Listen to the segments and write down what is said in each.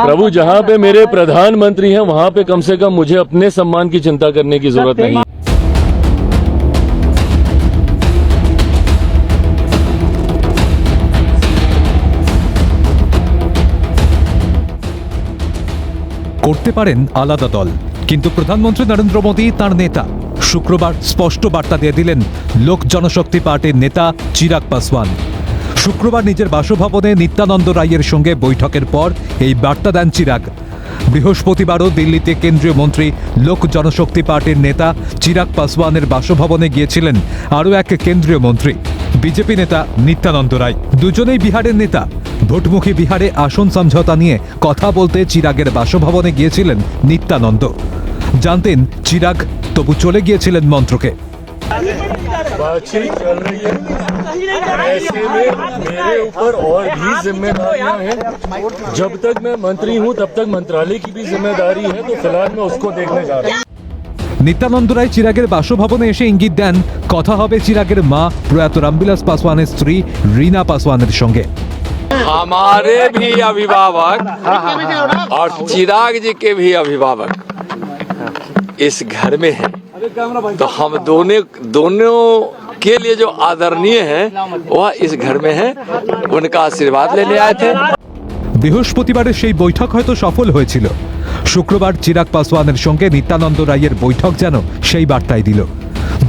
प्रभु जहाँ पे मेरे प्रधानमंत्री हैं वहाँ पे कम से कम मुझे अपने सम्मान की चिंता करने की जरूरत नहीं है করতে পারেন আলাদা দল কিন্তু প্রধানমন্ত্রী নরেন্দ্র মোদী তার নেতা শুক্রবার স্পষ্ট বার্তা দিয়ে দিলেন লোক জনশক্তি পার্টির নেতা চিরাগ পাসওয়ান শুক্রবার নিজের বাসভবনে নিত্যানন্দ রায়ের সঙ্গে বৈঠকের পর এই বার্তা দেন চিরাগ। বৃহস্পতিবারও দিল্লিতে কেন্দ্রীয় মন্ত্রী, লোক জনশক্তি পার্টির নেতা চিরাগ পাসওয়ানের বাসভবনে গিয়েছিলেন আরও এক কেন্দ্রীয় মন্ত্রী, বিজেপি নেতা নিত্যানন্দ রায়। দুজনেই বিহারের নেতা। ভোটমুখী বিহারে আসন সমঝোতা নিয়ে কথা বলতে চিরাগের বাসভবনে গিয়েছিলেন নিত্যানন্দ। জানতেন, চিরাগ তবু চলে গিয়েছিলেন মন্ত্রকে। बातचीत चल रही है ऐसे में मेरे ऊपर और भी जिम्मेदारियां हैं जब तक मैं मंत्री हूं तब तक मंत्रालय की भी जिम्मेदारी है तो फिलहाल मैं उसको देखने जा रहा हूं নিত্যানন্দ রায় চিরাগের বাসভবনে এসে ইঙ্গিত দেন কথা হবে চিরাগের মা প্রয়াত রামবিলাস পাসওয়ানের স্ত্রী রিনা পাসওয়ানের সঙ্গে हमारे भी अभिभावक और चिराग जी के भी अभिभावक इस घर में हैं तो हम दोनों दोनों के लिए जो आदरणीय है वह इस घर में है उनका आशीर्वाद लेने आए थे বৃহস্পতিবারের সেই বৈঠক হয়তো সফল হয়েছিল শুক্রবার চিরাগ পাসওয়ানের সঙ্গে নিত্যানন্দ রায়ের বৈঠক যেন সেই বার্তাই দিল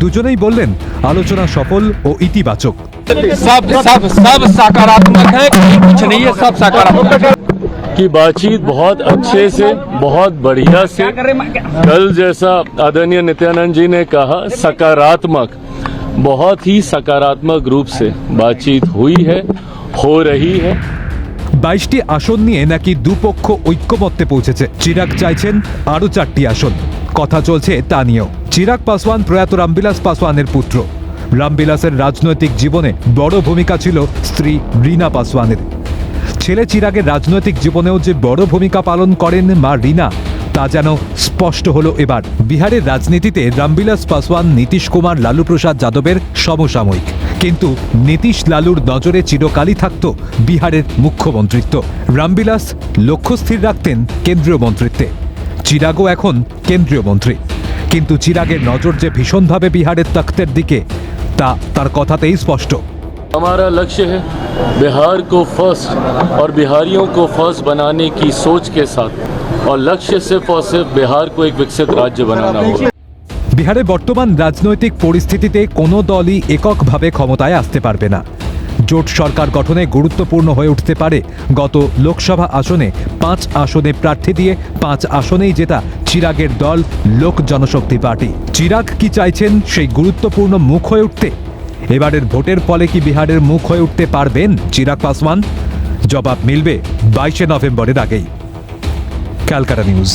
দুজনেই বললেন আলোচনা সফল ও ইতিবাচক सब सब सब सकारात्मक है कुछ नहीं है सब सकारात्मक है कि बातचीत बहुत अच्छे से बहुत बढ़िया से कल जैसा आदरणीय नित्यानंद जी ने कहा सकारात्मक बहुत ही सकारात्मक रूप से बातचीत हुई है हो रही है বাইশটি আসন নিয়ে নাকি দুপক্ষ ঐক্যমত্যে পৌঁছেছে চিরাগ চাইছেন আরও চারটি আসন কথা চলছে তা নিয়েও চিরাগ পাসওয়ান প্রয়াত রামবিলাস পাসওয়ানের পুত্র রামবিলাসের রাজনৈতিক জীবনে বড় ভূমিকা ছিল স্ত্রী রিনা পাসওয়ানের ছেলে চিরাগের রাজনৈতিক জীবনেও যে বড় ভূমিকা পালন করেন মা রিনা তা যেন স্পষ্ট হলো এবার বিহারের রাজনীতিতে রামবিলাস পাসওয়ান নীতিশ কুমার লালু প্রসাদ যাদবের সমসাময়িক কিন্তু নীতিশ লালুর নজরে চিরকালই থাকত বিহারের মুখ্যমন্ত্রিত্ব রামবিলাস লক্ষ্য স্থির রাখতেন কেন্দ্রীয় মন্ত্রিত্বে চিরাগও এখন কেন্দ্রীয় মন্ত্রী কিন্তু চিরাগের নজর যে ভীষণভাবে বিহারের তখ্তের দিকে তা তার কথাতেই স্পষ্ট हमारा लक्ष्य है बिहार को फर्स्ट और बिहारियों को फर्स्ट बनाने की सोच के साथ और लक्ष्य सिर्फ और सिर्फ बिहार को एक विकसित राज्य बनाना होगा বিহারে বর্তমান রাজনৈতিক পরিস্থিতিতে কোনো দলই এককভাবে ক্ষমতায় আসতে পারবে না জোট সরকার গঠনে গুরুত্বপূর্ণ হয়ে উঠতে পারে গত লোকসভা আসনে পাঁচ আসনে প্রার্থী দিয়ে পাঁচ আসনেই জেতা চিরাগের দল লোক জনশক্তি পার্টি চিরাগ কি চাইছেন সেই গুরুত্বপূর্ণ মুখ হয়ে উঠতে এবারের ভোটের ফলে কি বিহারের মুখ হয়ে উঠতে পারবেন চিরাগ পাসওয়ান জবাব মিলবে বাইশে নভেম্বরের আগেই ক্যালকাটা নিউজ